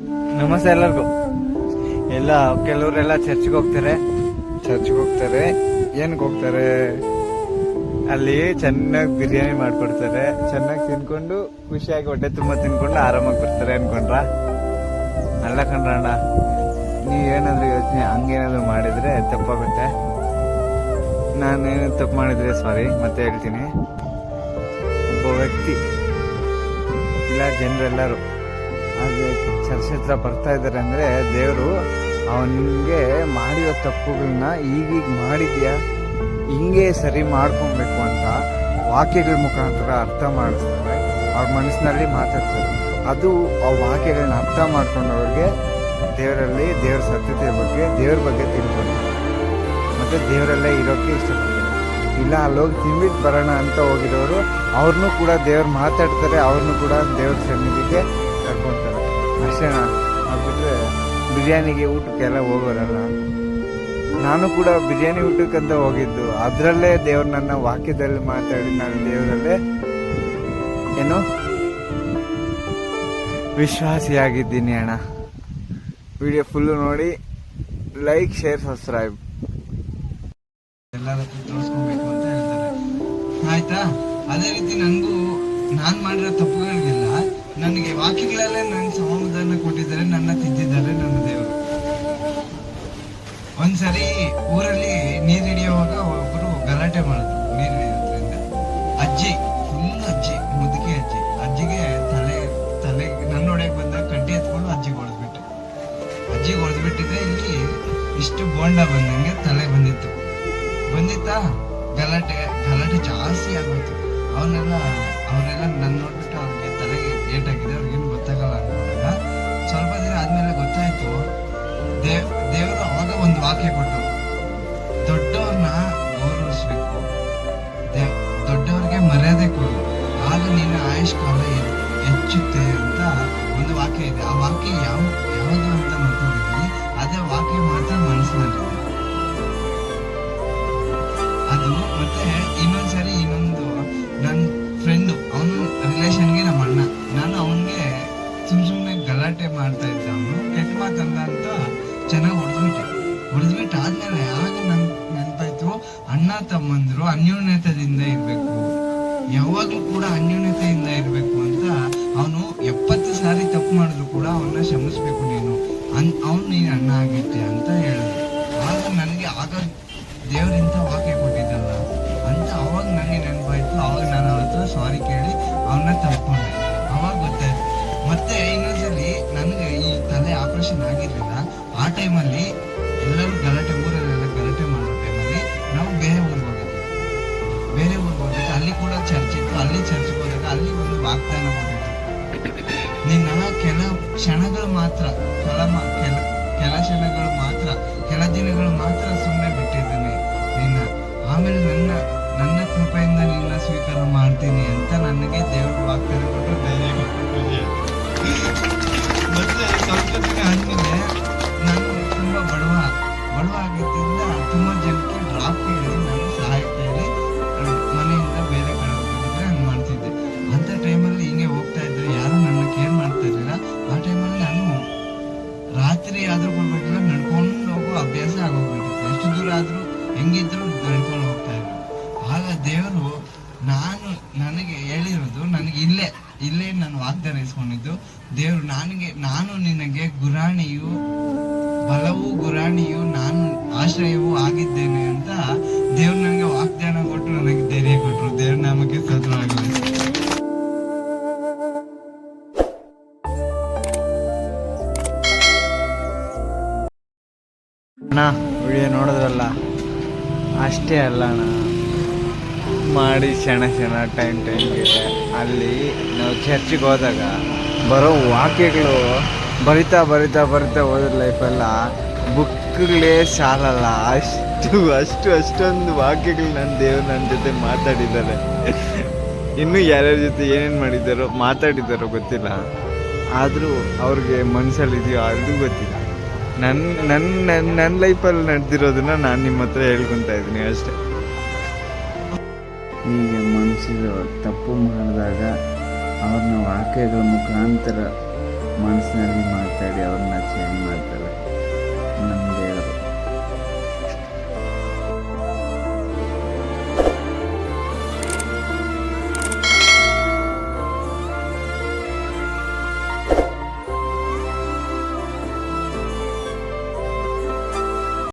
ನಮಸ್ತೆ ಎಲ್ಲರಿಗೂ. ಎಲ್ಲ ಕೆಲವರೆಲ್ಲ ಚರ್ಚ್ಗೆ ಹೋಗ್ತಾರೆ. ಚರ್ಚ್ಗೆ ಹೋಗ್ತಾರೆ. ಏನಕ್ಕೆ ಹೋಗ್ತಾರೆ? ಅಲ್ಲಿ ಚೆನ್ನಾಗಿ ಬಿರಿಯಾನಿ ಮಾಡ್ಕೊಡ್ತಾರೆ. ಚೆನ್ನಾಗಿ ತಿನ್ಕೊಂಡು ಖುಷಿಯಾಗಿ ಹೊಟ್ಟೆ ತುಂಬ ತಿನ್ಕೊಂಡು ಆರಾಮಾಗಿ ಬರ್ತಾರೆ ಅನ್ಕೊಂಡ್ರ? ಅಲ್ಲ ಕಣ್ರಣ್ಣ ನೀವು ಏನಾದರೂ ಯೋಚನೆ ಹಂಗೇನಾದ್ರು ಮಾಡಿದ್ರೆ ತಪ್ಪಾಗುತ್ತೆ. ನಾನೇನು ತಪ್ಪು ಮಾಡಿದ್ರೆ ಸಾರಿ ಮತ್ತೆ ಹೇಳ್ತೀನಿ. ಒಬ್ಬ ವ್ಯಕ್ತಿ ಇಲ್ಲ ಜನರೆಲ್ಲರೂ ಹಾಗೆ ಚರ್ಚಿತ್ರ ಬರ್ತಾ ಇದ್ದಾರೆ ಅಂದರೆ ದೇವರು ಅವನಿಗೆ ಮಾಡಿರೋ ತಪ್ಪುಗಳನ್ನ ಈಗೀಗ ಮಾಡಿದ್ಯಾ? ಹಿಂಗೆ ಸರಿ ಮಾಡ್ಕೊಬೇಕು ಅಂತ ವಾಕ್ಯಗಳ ಮುಖಾಂತರ ಅರ್ಥ ಮಾಡಿಸ್ತಾರೆ. ಅವ್ರ ಮನಸ್ಸಿನಲ್ಲಿ ಮಾತಾಡ್ತಾರೆ. ಅದು ಆ ವಾಕ್ಯಗಳನ್ನ ಅರ್ಥ ಮಾಡ್ಕೊಂಡವ್ರಿಗೆ ದೇವರಲ್ಲಿ ದೇವ್ರ ಸತ್ಯತೆಯ ಬಗ್ಗೆ, ದೇವ್ರ ಬಗ್ಗೆ ತಿಳ್ಕೊಂಡು ಮತ್ತು ದೇವರಲ್ಲೇ ಇರೋಕ್ಕೆ ಇಷ್ಟಪಡ್ತಾರೆ. ಇಲ್ಲ, ಅಲ್ಲೋಗಿ ತಿನ್ಬಿಟ್ಟು ಬರೋಣ ಅಂತ ಹೋಗಿರೋರು, ಅವ್ರನ್ನೂ ಕೂಡ ದೇವ್ರು ಮಾತಾಡ್ತಾರೆ, ಅವ್ರನ್ನೂ ಕೂಡ ದೇವ್ರ ಸನ್ನಿಧಿಗೆ ಕರ್ಕೊಂತಾರೆ ಅಷ್ಟೇನ ಆಗ್ಬಿಟ್ರೆ ಬಿರಿಯಾನಿಗೆ ಊಟಕ್ಕೆಲ್ಲ ಹೋಗೋರಲ್ಲ. ನಾನು ಕೂಡ ಬಿರಿಯಾನಿ ಊಟಕ್ಕಂತ ಹೋಗಿದ್ದು. ಅದರಲ್ಲೇ ದೇವ್ರು ನನ್ನ ವಾಕ್ಯದಲ್ಲಿ ಮಾತಾಡಿ ನಾನು ದೇವರಲ್ಲೇ ಏನು? ವಿಶ್ವಾಸಿಯಾಗಿದ್ದೀನಿ ಅಣ್ಣ. ವಿಡಿಯೋ ಫುಲ್ಲು ನೋಡಿ ಲೈಕ್ ಶೇರ್ ಸಬ್ಸ್ಕ್ರೈಬ್ ಎಲ್ಲರ ಆಯ್ತಾ? ಅದೇ ರೀತಿ ನನಗೂ ನಾನು ಮಾಡಿರೋ ತಪ್ಪುಗಳಿಗೆಲ್ಲ ನನಗೆ ವಾಕ್ಯಗಳಲ್ಲೇ ನನ್ನ ಸಮಾಧಾನ ಕೊಟ್ಟಿದ್ದಾರೆ, ನನ್ನ ತಿದ್ದಿದ್ದಾರೆ, ನನ್ನ ದೇವರು. ಒಂದ್ಸರಿ ಊರಲ್ಲಿ ನೀರು ಹಿಡಿಯುವಾಗ ಒಬ್ಬರು ಗಲಾಟೆ ಮಾಡಿದ್ರು ನೀರು ಹಿಡಿಯೋದ್ರಿಂದ ಅಜ್ಜಿ ಫುಲ್ ಅಜ್ಜಿ, ಮುದುಕಿ ಅಜ್ಜಿ. ಅಜ್ಜಿಗೆ ತಲೆ ತಲೆ ನನ್ನ ಹೊಡೆಯಕ್ಕೆ ಬಂದಾಗ ಕಡ್ಡಿ ಎತ್ಕೊಂಡು ಅಜ್ಜಿಗೆ ಹೊಡೆದ್ಬಿಟ್ಟು ಅಜ್ಜಿಗೆ ಹೊಡೆದ್ಬಿಟ್ಟಿದ್ರೆ ಇಲ್ಲಿ ಇಷ್ಟು ಬೋಂಡ ಬಂದಂಗೆ ತಲೆ ಬಂದಿತ್ತು. ಬಂದಿತ್ತಾ? ಗಲಾಟೆ ಗಲಾಟೆ ಜಾಸ್ತಿ ಆಗೋಯ್ತು ಅವನ್ನೆಲ್ಲ ಅವನ್ನೆಲ್ಲ ನನ್ನ ನೋಡ್ಬಿಟ್ಟು ಏಟಾಗಿದೆ ಅವ್ರಿಗೇನು ಗೊತ್ತಾಗಲ್ಲ. ಅನ್ಕೊಂಡಾಗ ಸ್ವಲ್ಪ ದಿನ ಆದ್ಮೇಲೆ ಗೊತ್ತಾಯ್ತು ದೇವ್ ದೇವರು ಅವಾಗ ಒಂದು ವಾಕ್ಯ ಕೊಟ್ಟು, ದೊಡ್ಡವ್ರನ್ನ ಗೌರವಿಸ್ಬೇಕು. ದೇವ್ ದೊಡ್ಡವ್ರಿಗೆ ಮರ್ಯಾದೆ ಕೊಡು. ಆಗ ನಿನ್ನ ಆಯುಷ್ ಕಾಲ ಹೆಚ್ಚುತ್ತೆ ಅಂತ ಒಂದು ವಾಕ್ಯ ಇದೆ. ಆ ವಾಕ್ಯ ಯಾವ, ಯಾವುದು ಅಂತ ಮಾತಾಡಿದ್ದೀನಿ ಗಲಾಟೆ ಮಾಡ್ತಾ ಇದ್ದ ಅವನು. ಕೆಟ್ಟ ಮಾತಲ್ಲ ಅಂತ ಚೆನ್ನಾಗಿ ಹೊಡೆದ್ಬಿಟ್ಟೆ ಹೊಡೆದ್ಬಿಟ್ಟು ಆದ್ಮೇಲೆ ಆಗ ನನ್ ನೆನಪಾಯ್ತು? ಅಣ್ಣ ತಮ್ಮಂದ್ರು ಅನ್ಯೋನ್ಯತೆಯಿಂದ ಇರ್ಬೇಕು. ಯಾವಾಗ್ಲೂ ಕೂಡ ಅನ್ಯೋನ್ಯತೆಯಿಂದ ಇರ್ಬೇಕು ಅಂತ ಅವನು ಎಪ್ಪತ್ತು ಸಾರಿ ತಪ್ಪು ಮಾಡಿದ್ರು ಕೂಡ ಅವನ್ನ ಕ್ಷಮಿಸ್ಬೇಕು ನೀನು. ಅನ್ ಅವ್ನು ನೀನು ಅಣ್ಣ ಆಗಿತ್ತೆ ಅಂತ ಹೇಳಿದ್ರು. ಆಗ ನನಗೆ ಆಗ ದೇವರಿಂತ ವಾಕ್ಯ ಕೊಟ್ಟಿದ್ದಲ್ಲ ಅಂತ ಅವಾಗ ನನಗೆ ನೆನಪಾಯ್ತು. ಅವಾಗ ನಾನು ಅವ್ರ ಸಾರಿ ಕೇಳಿ ಅವನ್ನ ತಪ್ಕೊಂಡೆ ಟೈಮಲ್ಲಿ ಎಲ್ಲರೂ ಗಲಾಟೆ, ಊರಲ್ಲೆಲ್ಲ ಗಲಾಟೆ ಮಾಡೋ ಟೈಮಲ್ಲಿ ನಾವು ಬೇರೆ ಊರಿಗೆ ಹೋಗಿದ್ವಿ. ಬೇರೆ ಊರಿಗೆ ಹೋದಾಗ ಅಲ್ಲಿ ಕೂಡ ಚರ್ಚ್ ಇತ್ತು. ಅಲ್ಲಿ ಚರ್ಚ್ಗೆ ಹೋದಾಗ ಅಲ್ಲಿ ಒಂದು ವಾಗ್ದಾನ ಕೊಟ್ಟಿತ್ತು ನಿನ್ನ ಕೆಲ ಕ್ಷಣಗಳು ಮಾತ್ರ, ಕೆಲ ಕೆಲ ಕೆಲ ಕ್ಷಣಗಳು ಮಾತ್ರ, ಕೆಲ ದಿನಗಳು ಮಾತ್ರ ಸುಮ್ಮನೆ ಬಿಟ್ಟಿದ್ದೇನೆ. ನಿನ್ನ, ಆಮೇಲೆ ನನ್ನ ನನ್ನ ಕೃಪೆಯಿಂದ ನಿನ್ನ ಸ್ವೀಕಾರ ಮಾಡ್ತೀನಿ ಅಂತ ನನಗೆ ದೇವರು ವಾಗ್ದಾನ ಕೊಟ್ಟು ಧೈರ್ಯ ಅಭ್ಯಾಸ ಹೋಗ್ಬಿಟ್ಟಿತ್ತು ಎಷ್ಟು ದೂರ ಆದರೂ ಹೆಂಗಿದ್ರು ನಡ್ಕೊಂಡು ಹೋಗ್ತಾ ಇದ್ರು. ಆಗ ದೇವರು ನಾನು ನನಗೆ ಹೇಳಿರೋದು ನನಗೆ ಇಲ್ಲೇ ಇಲ್ಲೇ ನಾನು ವಾಗ್ದಾನ ಇಸ್ಕೊಂಡಿದ್ದು ದೇವರು ನನಗೆ, ನಾನು ನಿನಗೆ ಗುರಾಣಿಯು, ಬಲವೂ ಗುರಾಣಿಯು, ನಾನು ಆಶ್ರಯವೂ ಆಗಿದ್ದೇನೆ ಅಂತ ವಿಡಿಯೋ ನೋಡಿದ್ರಲ್ಲ? ಅಷ್ಟೇ ಅಲ್ಲ ಮಾಡಿ ಕ್ಷಣ ಕ್ಷಣ ಟೈಮ್ ಟೈಮ್ಗೆ ಅಲ್ಲಿ ನಾವು ಚರ್ಚಿಗೆ ಹೋದಾಗ ಬರೋ ವಾಕ್ಯಗಳು ಬರಿತಾ ಬರಿತಾ ಬರಿತಾ ಹೋದ್ರ ಲೈಫೆಲ್ಲ ಬುಕ್ಗಳೇ ಸಾಲಲ್ಲ. ಅಷ್ಟು ಅಷ್ಟು, ಅಷ್ಟೊಂದು ವಾಕ್ಯಗಳು ನನ್ನ ದೇವ್ರು ನನ್ನ ಜೊತೆ ಮಾತಾಡಿದ್ದಾರೆ. ಇನ್ನೂ ಯಾರ್ಯಾರ ಜೊತೆ ಏನೇನು ಮಾಡಿದ್ದಾರೋ ಮಾತಾಡಿದ್ದಾರೋ ಗೊತ್ತಿಲ್ಲ. ಆದರೂ ಅವ್ರಿಗೆ ಮನಸ್ಸಲ್ಲಿದೆಯೋ ಅದು ಗೊತ್ತಿಲ್ಲ. ನನ್ನ ನನ್ನ ನನ್ನ ನನ್ನ ಲೈಫಲ್ಲಿ ನಡೆದಿರೋದನ್ನ ನಾನು ನಿಮ್ಮ ಹತ್ರ ಹೇಳ್ಕೊತಾ ಇದ್ದೀನಿ ಅಷ್ಟೇ. ಹೀಗೆ ಮನಸ್ಸಿಗೆ ತಪ್ಪು ಮಾಡಿದಾಗ ಅವ್ರನ್ನ ವಾಕ್ಯಗಳ ಮುಖಾಂತರ ಮನಸ್ಸಿನಲ್ಲಿ ಮಾತಾಡಿ ಅವ್ರನ್ನ ಚೇಂಜ್ ಮಾಡ್ತಾರೆ. ನಮಗೆ